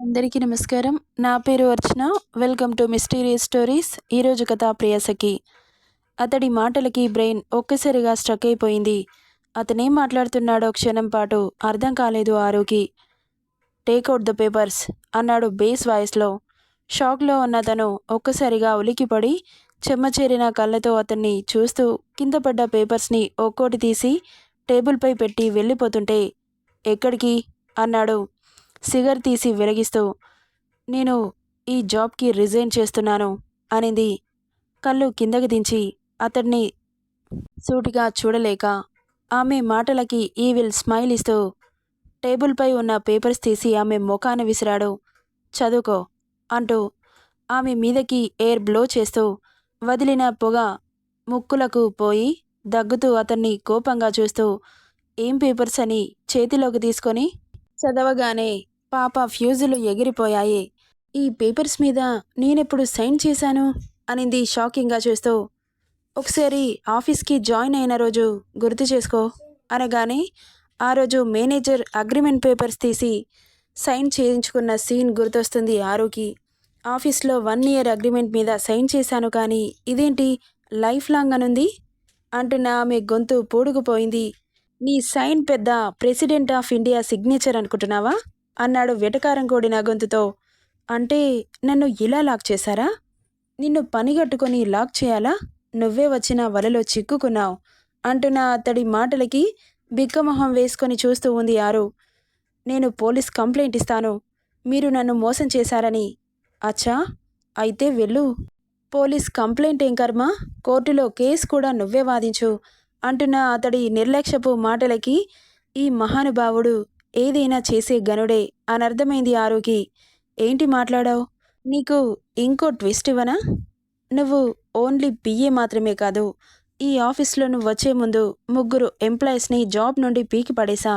అందరికీ నమస్కారం. నా పేరు Archana. Welcome to mysterious stories. ఈరోజు కథ ప్రియసకి అతడి మాటలకి బ్రెయిన్ ఒక్కసారిగా స్ట్రక్ అయిపోయింది. అతనేం మాట్లాడుతున్నాడో క్షణం పాటు అర్థం కాలేదు ఆరోకి. టేక్అవుట్ ద పేపర్స్ అన్నాడు బేస్ వాయిస్లో. షాక్లో ఉన్న తను ఒక్కసారిగా ఉలికిపడి చెమ్మచేరిన కళ్ళతో అతన్ని చూస్తూ కింద పడ్డ పేపర్స్ని ఒక్కోటి తీసి టేబుల్పై పెట్టి వెళ్ళిపోతుంటే ఎక్కడికి? అన్నాడు సిగర్ తీసి వెలిగిస్తూ నేను ఈ జాబ్కి రిజైన్ చేస్తున్నాను అనింది. కళ్ళు కిందకి దించి అతన్ని సూటిగా చూడలేక ఆమె మాటలకి ఈవిల్ స్మైల్ ఇస్తూ టేబుల్పై ఉన్న పేపర్స్ తీసి ఆమె ముఖాన విసిరాడు చదువుకో అంటూ ఆమె మీదకి ఎయిర్ బ్లో చేస్తూ వదిలిన పొగ ముక్కులకు పోయి దగ్గుతూ అతన్ని కోపంగా చూస్తూ ఏం పేపర్స్ అని చేతిలోకి తీసుకొని చదవగానే పాప ఫ్యూజులు ఎగిరిపోయాయి. ఈ పేపర్స్ మీద నేనెప్పుడు సైన్ చేశాను? అనింది షాకింగ్గా చూస్తూ. ఒకసారి ఆఫీస్కి జాయిన్ అయిన రోజు గుర్తు చేసుకో అనగానే ఆ రోజు మేనేజర్ అగ్రిమెంట్ పేపర్స్ తీసి సైన్ చేయించుకున్న సీన్ గుర్తొస్తుంది ఆరుకి. ఆఫీస్లో వన్ ఇయర్ అగ్రిమెంట్ మీద సైన్ చేశాను కానీ ఇదేంటి? లైఫ్ లాంగ్ అనుంది? అంటున్న ఆమె గొంతు పూడుకుపోయింది. నీ సైన్ పెద్ద ప్రెసిడెంట్ ఆఫ్ ఇండియా సిగ్నేచర్ అనుకుంటున్నావా? అన్నాడు వెటకారం కూడిన గొంతుతో. అంటే నన్ను ఇలా లాక్ చేశారా? నిన్ను పనిగట్టుకొని లాక్ చేయాలా? నువ్వే వచ్చిన వలలో చిక్కుకున్నావు అంటున్న అతడి మాటలకి బిక్కమొహం వేసుకొని చూస్తూ ఉంది ఆరు. నేను పోలీస్ కంప్లైంట్ ఇస్తాను. మీరు నన్ను మోసం చేశారని. అచ్చా అయితే వెళ్ళు. పోలీస్ కంప్లైంట్ ఏం కర్మ? కోర్టులో కేసు కూడా నువ్వే వాదించు అంటున్న అతడి నిర్లక్ష్యపు మాటలకి ఈ మహానుభావుడు ఏదైనా చేసే గనుడే అనర్థమైంది ఆరోకి ఏంటి మాట్లాడావు? నీకు ఇంకో ట్విస్ట్ ఇవ్వనా? నువ్వు ఓన్లీ బిఏ మాత్రమే కాదు ఈ ఆఫీస్లో నువ్వు వచ్చే ముందు ముగ్గురు ఎంప్లాయీస్ని జాబ్ నుండి పీకి పడేసా.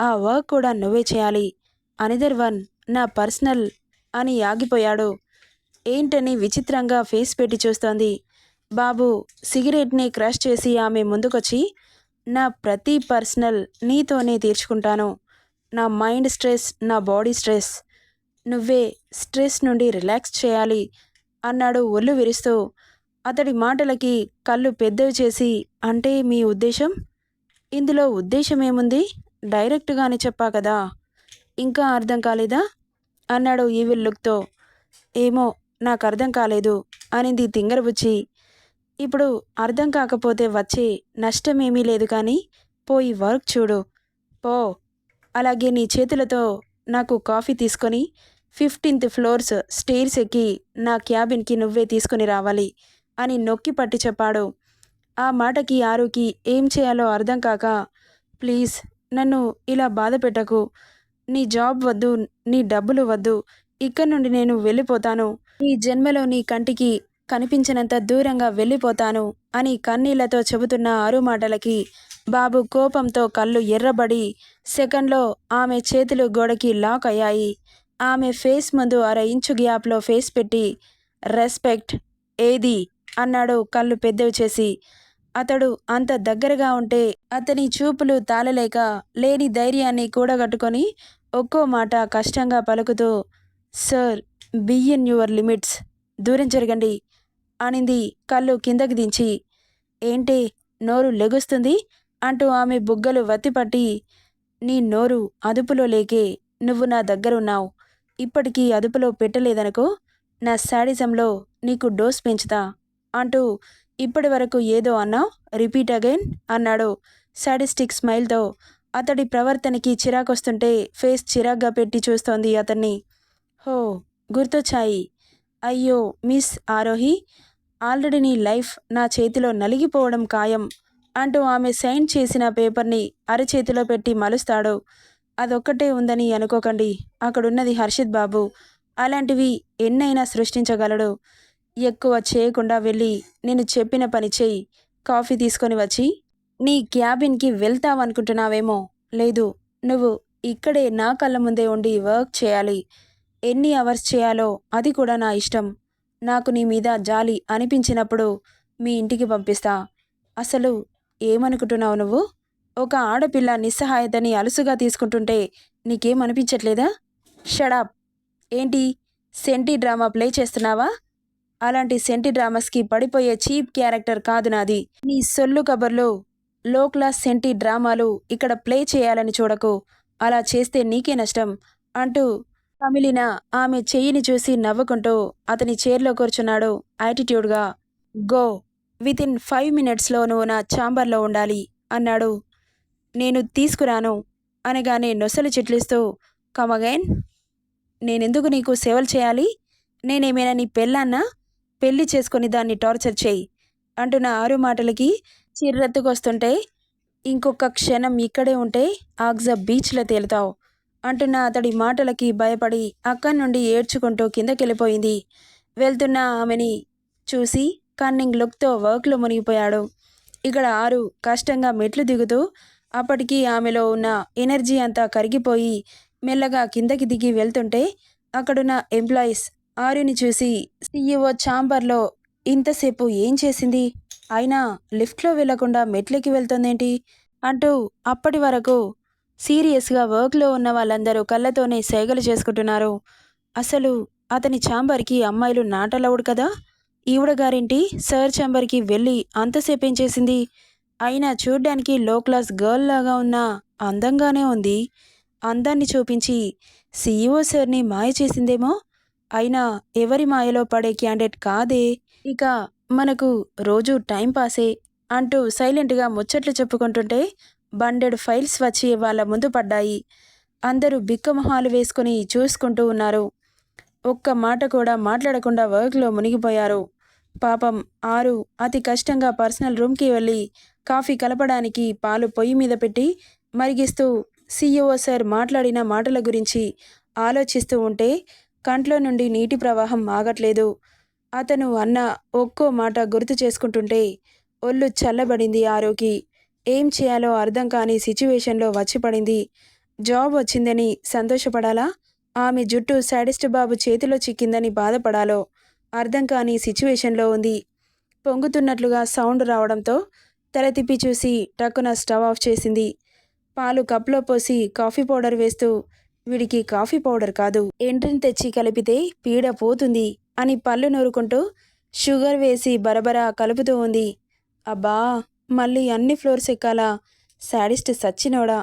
ఆ వర్క్ కూడా నువ్వే చేయాలి. అనిదర్ వన్ నా పర్సనల్ అని ఆగిపోయాడు. ఏంటని విచిత్రంగా ఫేస్ పెట్టి చూస్తోంది. బాబు సిగరెట్ని క్రష్ చేసి ఆమె ముందుకొచ్చి నా ప్రతి పర్సనల్ నీతోనే తీర్చుకుంటాను. నా మైండ్ స్ట్రెస్ నా బాడీ స్ట్రెస్. నువ్వే స్ట్రెస్ నుండి రిలాక్స్ చేయాలి అన్నాడు ఒళ్ళు విరుస్తూ. అతడి మాటలకి కళ్ళు పెద్దవి చేసి అంటే మీ ఉద్దేశం? ఇందులో ఉద్దేశం ఏముంది? డైరెక్ట్గానే చెప్పా కదా. ఇంకా అర్థం కాలేదా? అన్నాడు ఈవిల్ లుక్తో. ఏమో నాకు అర్థం కాలేదు అనింది తింగరబుచ్చి. ఇప్పుడు అర్థం కాకపోతే వచ్చే నష్టమేమీ లేదు కానీ పోయి వర్క్ చూడు. పో. అలాగే నీ చేతులతో నాకు కాఫీ తీసుకొని ఫిఫ్టీన్త్ ఫ్లోర్స్ స్టేర్స్ ఎక్కి నా క్యాబిన్కి నువ్వే తీసుకొని రావాలి అని నొక్కి పట్టి చెప్పాడు. ఆ మాటకి ఆరుకి ఏం చేయాలో అర్థం కాక ప్లీజ్ నన్ను ఇలా బాధ పెట్టకు. నీ జాబ్ వద్దు నీ డబ్బులు వద్దు. ఇక్కడి నుండి నేను వెళ్ళిపోతాను. ఈ జన్మలో నీ కంటికి కనిపించినంత దూరంగా వెళ్ళిపోతాను అని కన్నీళ్ళతో చెబుతున్న ఆరు మాటలకి బాబు కోపంతో కళ్ళు ఎర్రబడి సెకండ్లో ఆమె చేతులు గోడకి లాక్ అయ్యాయి. ఆమె ఫేస్ ముందు అర ఇంచు గ్యాప్లో ఫేస్ పెట్టి రెస్పెక్ట్ ఏది? అన్నాడు కళ్ళు పెద్దవి చేసి. అతడు అంత దగ్గరగా ఉంటే అతని చూపులు తాళలేక లేని ధైర్యాన్ని కూడగట్టుకొని ఒక్కో మాట కష్టంగా పలుకుతూ సార్ బియ్యన్ యువర్ లిమిట్స్. దూరం జరగండి. అనింది కళ్ళు కిందకి దించి. ఏంటి నోరు లెగుస్తుంది? అంటూ ఆమె బుగ్గలు వత్తిపట్టి నీ నోరు అదుపులో లేకే నువ్వు నా దగ్గరున్నావు. ఇప్పటికీ అదుపులో పెట్టలేదనుకో నా శాడిజంలో నీకు డోస్ పెంచుతా అంటూ ఇప్పటి వరకు ఏదో అన్నావు? రిపీట్ అగైన్ అన్నాడు శాడిస్టిక్ స్మైల్తో. అతడి ప్రవర్తనకి చిరాకొస్తుంటే ఫేస్ చిరాగ్గా పెట్టి చూస్తోంది అతన్ని. హో గుర్తొచ్చాయి. అయ్యో మిస్ ఆరోహి ఆల్రెడీ నీ లైఫ్ నా చేతిలో నలిగిపోవడం ఖాయం అంటూ ఆమె సైన్ చేసిన పేపర్ని అరచేతిలో పెట్టి మలుస్తాడు. అదొక్కటే ఉందని అనుకోకండి. అక్కడున్నది హర్షిత్ బాబు. అలాంటివి ఎన్నైనా సృష్టించగలడు. ఎక్కువ చేయకుండా వెళ్ళి నేను చెప్పిన పని చేయి కాఫీ తీసుకొని వచ్చి నీ క్యాబిన్కి వెళ్తావనుకుంటున్నావేమో? లేదు. నువ్వు ఇక్కడే నా కళ్ళ ముందే ఉండి వర్క్ చేయాలి. ఎన్ని అవర్స్ చేయాలో అది కూడా నా ఇష్టం. నాకు నీ మీద జాలి అనిపించినప్పుడు మీ ఇంటికి పంపిస్తా. అసలు ఏమనుకుంటున్నావు నువ్వు? ఒక ఆడపిల్ల నిస్సహాయతని అలుసుగా తీసుకుంటుంటే నీకేమనిపించట్లేదా? షడాప్ ఏంటి? సెంటి డ్రామా ప్లే చేస్తున్నావా? అలాంటి సెంటి డ్రామాస్కి పడిపోయే చీప్ క్యారెక్టర్ కాదు నాది. నీ సొల్లు కబర్లు లో క్లాస్ సెంటి డ్రామాలు ఇక్కడ ప్లే చేయాలని చూడకు. అలా చేస్తే నీకే నష్టం అంటూ కమిలిన ఆమె చెయ్యిని చూసి నవ్వుకుంటూ అతని చైర్లో కూర్చున్నాడు. యాటిట్యూడ్గా గో విత్ ఇన్ ఫైవ్ మినిట్స్లో నువ్వు నా ఛాంబర్లో ఉండాలి అన్నాడు. నేను తీసుకురాను అనగానే నొసలు చిట్లిస్తూ కమగైన్ నేనెందుకు నీకు సేవలు చేయాలి? నేనేమైనా నీ పెళ్ళన్నా? పెళ్ళి చేసుకొని దాన్ని టార్చర్ చేయి అంటున్న ఆరు మాటలకి చిర్రెత్తుకొస్తుంటే ఇంకొక క్షణం ఇక్కడే ఉంటే ఆగ్జా బీచ్లో తేలుతావు. అంటున్న అతడి మాటలకి భయపడి అక్కడి నుండి ఏడ్చుకుంటూ కిందకెళ్ళిపోయింది. వెళ్తున్న ఆమెని చూసి కన్నింగ్ లుక్తో వర్క్లో మునిగిపోయాడు. ఇక్కడ ఆరు కష్టంగా మెట్లు దిగుతూ అప్పటికి ఆమెలో ఉన్న ఎనర్జీ అంతా కరిగిపోయి మెల్లగా కిందకి దిగి వెళ్తుంటే అక్కడున్న ఎంప్లాయీస్ ఆరుని చూసి సీఈఓ ఛాంబర్లో ఇంతసేపు ఏం చేసింది? అయినా లిఫ్ట్లో వెళ్ళకుండా మెట్లెక్కి వెళ్తుందేంటి? అంటూ అప్పటి వరకు సీరియస్గా వర్క్లో ఉన్న వాళ్ళందరూ కళ్ళతోనే సైగలు చేసుకుంటున్నారు. అసలు అతని ఛాంబర్కి అమ్మాయిలు నాటలవుడు కదా? ఈవిడ గారింటి సర్ ఛాంబర్కి వెళ్ళి అంతసేపేం చేసింది? అయినా చూడ్డానికి లో క్లాస్ గర్ల్ లాగా ఉన్న అందంగానే ఉంది. అందాన్ని చూపించి సీఈఓ సార్ని మాయ చేసిందేమో? అయినా ఎవరి మాయలో పడే క్యాండిడేట్ కాదే? ఇక మనకు రోజు టైం పాసే అంటూ సైలెంట్గా ముచ్చట్లు చెప్పుకుంటుంటే బండెడు ఫైల్స్ వచ్చి వాళ్ళ ముందు పడ్డాయి. అందరూ బిక్కమొహాలు వేసుకుని చూసుకుంటూ ఉన్నారు. ఒక్క మాట కూడా మాట్లాడకుండా వర్క్లో మునిగిపోయారు. పాపం ఆరు అతి కష్టంగా పర్సనల్ రూమ్కి వెళ్ళి కాఫీ కలపడానికి పాలు పొయ్యి మీద పెట్టి మరిగిస్తూ సీఈఓ సార్ మాట్లాడిన మాటల గురించి ఆలోచిస్తూ ఉంటే కంట్లో నుండి నీటి ప్రవాహం ఆగట్లేదు. అతను అన్న ఒక్కో మాట గుర్తు చేసుకుంటుంటే ఒళ్ళు చల్లబడింది ఆరోకి. ఏం చేయాలో అర్థం కాని సిచ్యువేషన్లో వచ్చి పడింది. జాబ్ వచ్చిందని సంతోషపడాలా? ఆమె జుట్టు శాడిస్ట్ బాబు చేతిలో చిక్కిందని బాధపడాలో? అర్థం కాని సిచ్యువేషన్లో ఉంది. పొంగుతున్నట్లుగా సౌండ్ రావడంతో తల తిప్పి చూసి టక్కున స్టవ్ ఆఫ్ చేసింది. పాలు కప్లో పోసి కాఫీ పౌడర్ వేస్తూ వీడికి కాఫీ పౌడర్ కాదు. ఎంట్రిని తెచ్చి కలిపితే పీడ పోతుంది అని పళ్ళు నూరుకుంటూ షుగర్ వేసి బరబరా కలుపుతూ ఉంది. అబ్బా! మళ్ళీ అన్ని ఫ్లోర్స్ ఎక్కాలా? శాడిస్ట్ సచ్చినోడా?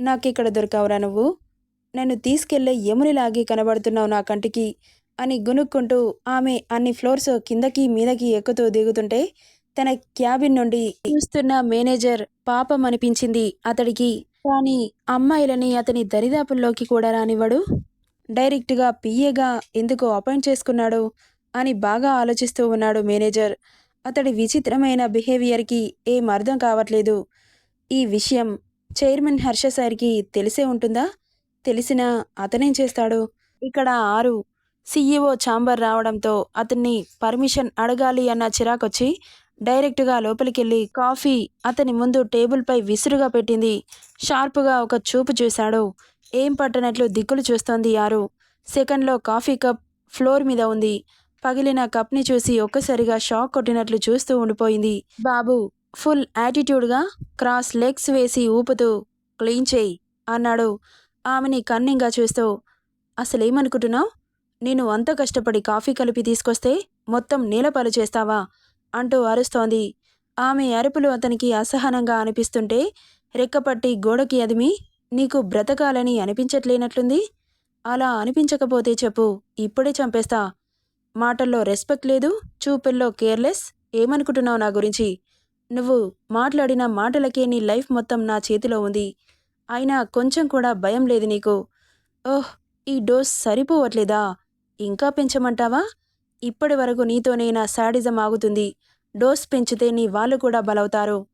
నాకిక్కడ దొరకావురా నువ్వు? నన్ను తీసుకెళ్ళే యమునిలాగి కనబడుతున్నావు నా కంటికి అని గునుక్కుంటూ ఆమె అన్ని ఫ్లోర్స్ కిందకి మీదకి ఎక్కుతూ దిగుతుంటే తన క్యాబిన్ నుండి చూస్తున్న మేనేజర్ పాపం అనిపించింది అతడికి. కానీ అమ్మాయిలని అతని దరిదాపుల్లోకి కూడా రానివ్వడు. డైరెక్ట్గా పిఏగా ఎందుకు అపాయింట్ చేసుకున్నాడు అని బాగా ఆలోచిస్తూ ఉన్నాడు మేనేజర్. అతడి విచిత్రమైన బిహేవియర్కి ఏం అర్థం కావట్లేదు. ఈ విషయం చైర్మన్ హర్ష సార్కి తెలిసే ఉంటుందా? తెలిసినా అతనేం చేస్తాడు? ఇక్కడ ఆరు సీఈఓ ఛాంబర్ రావడంతో అతన్ని పర్మిషన్ అడగాలి అన్న చిరాకొచ్చి డైరెక్ట్గా లోపలికెళ్ళి కాఫీ అతని ముందు టేబుల్పై విసురుగా పెట్టింది. షార్పుగా ఒక చూపు చూశాడు. ఏం పట్టనట్లు దిక్కులు చూస్తోంది ఆరు. సెకండ్లో కాఫీ కప్ ఫ్లోర్ మీద ఉంది. పగిలిన కప్ని చూసి ఒక్కసారిగా షాక్ కొట్టినట్లు చూస్తూ ఉండిపోయింది. బాబు ఫుల్ యాటిట్యూడ్గా క్రాస్ లెగ్స్ వేసి ఊపుతూ క్లీన్ చేయి అన్నాడు ఆమెని కన్నింగా చూస్తూ. అసలేమనుకుంటున్నావు? నేను అంత కష్టపడి కాఫీ కలిపి తీసుకొస్తే మొత్తం నీలపాలు చేస్తావా? అంటూ అరుస్తోంది. ఆమె అరుపులు అతనికి అసహనంగా అనిపిస్తుంటే రెక్కపట్టి గోడకి అదిమి నీకు బ్రతకాలని అనిపించట్లేనట్లుంది? అలా అనిపించకపోతే చెప్పు ఇప్పుడే చంపేస్తా మాటల్లో రెస్పెక్ట్ లేదు చూపుల్లో కేర్లెస్. ఏమనుకుంటున్నావు నా గురించి? నువ్వు మాట్లాడిన మాటలకే నీ లైఫ్ మొత్తం నా చేతిలో ఉంది. అయినా కొంచెం కూడా భయం లేదు నీకు. ఓహ్ ఈ డోస్ సరిపోవట్లేదా? ఇంకా పెంచమంటావా? ఇప్పటి వరకు నీతోనే నా శాడిజం ఆగుతుంది. డోస్ పెంచితే నీ వాళ్ళు కూడా బలవుతారు.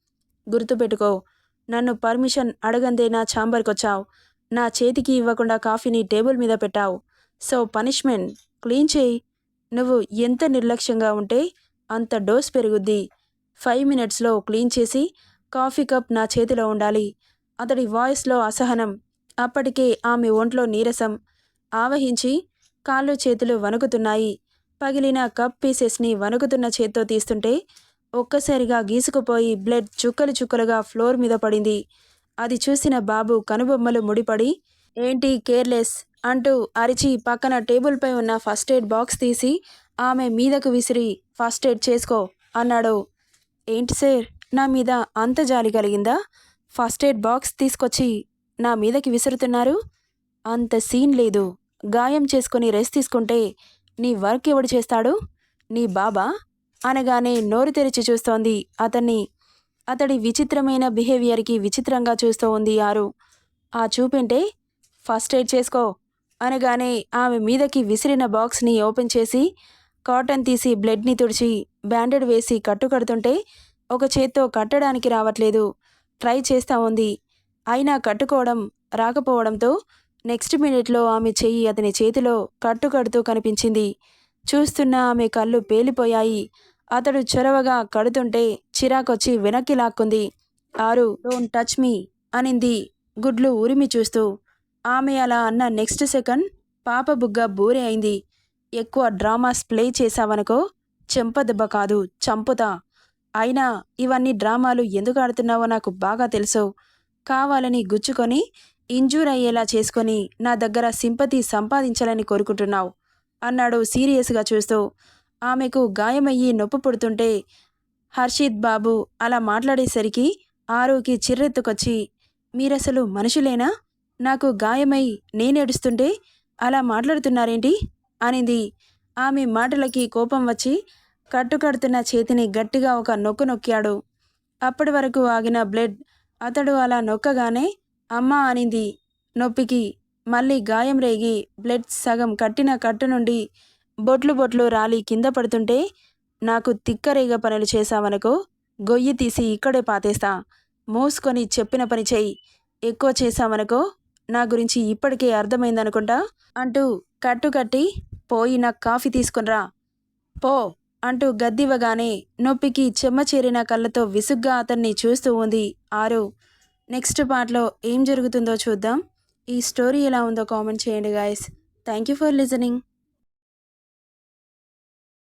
గుర్తుపెట్టుకో నన్ను పర్మిషన్ అడగందే నా ఛాంబర్కొచ్చావు నా చేతికి ఇవ్వకుండా కాఫీని టేబుల్ మీద పెట్టావు. సో పనిష్మెంట్ క్లీన్ చేయి. నువ్వు ఎంత నిర్లక్ష్యంగా ఉంటే అంత డోస్ పెరుగుద్ది. ఫైవ్ మినిట్స్లో క్లీన్ చేసి కాఫీ కప్ నా చేతిలో ఉండాలి. అతడి వాయిస్లో అసహనం. అప్పటికే ఆమె ఒంట్లో నీరసం. ఆవహించి కాళ్ళు చేతులు వణుకుతున్నాయి. పగిలిన కప్ పీసెస్ని వణుకుతున్న చేత్తో తీస్తుంటే ఒక్కసారిగా గీసుకుపోయి బ్లడ్ చుక్కలు చుక్కలుగా ఫ్లోర్ మీద పడింది. అది చూసిన బాబు కనుబొమ్మలు ముడిపడి ఏంటి కేర్లెస్? అంటూ అరిచి పక్కన టేబుల్పై ఉన్న ఫస్ట్ ఎయిడ్ బాక్స్ తీసి ఆమె మీదకు విసిరి ఫస్ట్ ఎయిడ్ చేసుకో అన్నాడు. ఏంటి సార్? నా మీద అంత జాలి కలిగిందా? ఫస్ట్ ఎయిడ్ బాక్స్ తీసుకొచ్చి నా మీదకి విసురుతున్నారు? అంత సీన్ లేదు. గాయం చేసుకుని రెస్ట్ తీసుకుంటే నీ వర్క్ ఎవడు చేస్తాడు? నీ బాబా? అనగానే నోరు తెరిచి చూస్తోంది అతన్ని. అతడి విచిత్రమైన బిహేవియర్కి విచిత్రంగా చూస్తూ ఉంది ఆరు. ఆ చూపింటే? ఫస్ట్ ఎయిడ్ చేసుకో అనగానే ఆమె మీదకి విసిరిన బాక్స్ని ఓపెన్ చేసి కాటన్ తీసి బ్లడ్ని తుడిచి బ్యాండెడ్ వేసి కట్టు కడుతుంటే ఒక చేత్తో కట్టడానికి రావట్లేదు. ట్రై చేస్తూ ఉంది. అయినా కట్టుకోవడం రాకపోవడంతో నెక్స్ట్ మినిట్లో ఆమె చెయ్యి అతని చేతిలో కట్టు కడుతూ కనిపించింది. చూస్తున్న ఆమె కళ్ళు పేలిపోయాయి. అతడు చొరవగా కడుతుంటే చిరాకొచ్చి వెనక్కి లాక్కుంది. ఆరు డోంట్ టచ్ మీ అనింది గుడ్లు ఉరిమి చూస్తూ. ఆమె అలా అన్న నెక్స్ట్ సెకండ్ పాప బుగ్గ బూరే అయింది. ఎక్కువ డ్రామాస్ ప్లే చేశావనుకో చెంపదెబ్బ కాదు చంపుతా. అయినా ఇవన్నీ డ్రామాలు ఎందుకు ఆడుతున్నావో నాకు బాగా తెలుసు. కావాలని గుచ్చుకొని ఇంజూర్ అయ్యేలా చేసుకొని నా దగ్గర సింపతి సంపాదించాలని కోరుకుంటున్నావు అన్నాడు సీరియస్గా చూస్తూ. ఆమెకు గాయమయ్యి నొప్పి పుడుతుంటే హర్షిత్ బాబు అలా మాట్లాడేసరికి ఆరుకి చిర్రెత్తుకొచ్చి మీరసలు మనుషులేనా? నాకు గాయమై నేనేడుస్తుంటే అలా మాట్లాడుతున్నారేంటి? అనింది. ఆమె మాటలకి కోపం వచ్చి కట్టుకడుతున్న చేతిని గట్టిగా ఒక నొక్కు నొక్కాడు. అప్పటి వరకు ఆగిన బ్లడ్ అతడు అలా నొక్కగానే అమ్మా అనింది నొప్పికి. మళ్ళీ గాయం రేగి బ్లడ్ సగం కట్టిన కట్టు నుండి బొట్లు బొట్లు రాలి కింద పడుతుంటే నాకు తిక్కరేగ పనులు చేశావనుకో గొయ్యి తీసి ఇక్కడే పాతేస్తా. మోసుకొని చెప్పిన పని చెయ్యి. ఎక్కువ చేశామనుకో నా గురించి ఇప్పటికే అర్థమైందనుకుంటా? అంటూ కట్టు కట్టి పోయి నాకు కాఫీ తీసుకునిరా పో అంటూ గద్దివ్వగానే నొప్పికి చెమ్మ చేరిన కళ్ళతో విసుగ్గా అతన్ని చూస్తూ ఉంది ఆరు. నెక్స్ట్ పార్ట్లో ఏం జరుగుతుందో చూద్దాం. ఈ స్టోరీ ఎలా ఉందో కామెంట్ చేయండి guys. Thank you for listening.